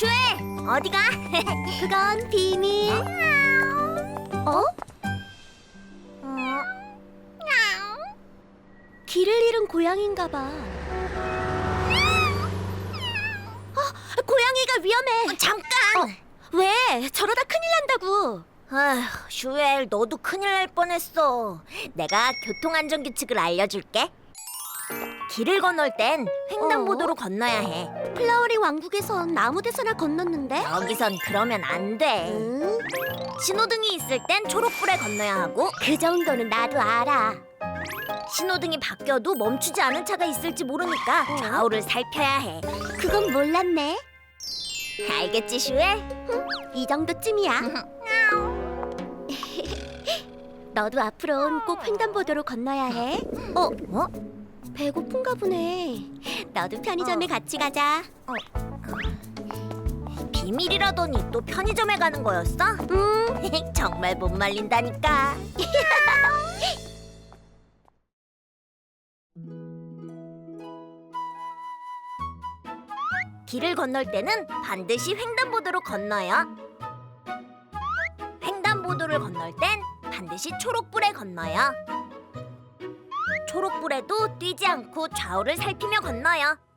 슈에 어디가? 그건 비밀. 어? 길을 잃은 고양인가 봐. 어, 고양이가 위험해. 잠깐. 왜? 저러다 큰일 난다고. 아휴, 슈엘 너도 큰일 날 뻔했어. 내가 교통안전 규칙을 알려줄게. 길을 건널 땐 횡단보도로 건너야 해. 플라워링 왕국에선 아무 데서나 건넜는데. 여기선 그러면 안 돼. 응? 신호등이 있을 땐 초록불에 건너야 하고 그 정도는 나도 알아. 신호등이 바뀌어도 멈추지 않은 차가 있을지 모르니까 어? 좌우를 살펴야 해. 그건 몰랐네. 알겠지, 슈엘? 이 정도쯤이야. 너도 앞으로는 꼭 횡단보도로 건너야 해. 어, 어? 배고픈가 보네. 너도 편의점에 어. 같이 가자. 비밀이라더니 또 편의점에 가는 거였어? 음, 정말 못 말린다니까. 길을 건널 때는 반드시 횡단보도로 건너요. 횡단보도를 건널 땐 반드시 초록불에 건너요. 초록불에도 뛰지 않고 좌우를 살피며 건너요.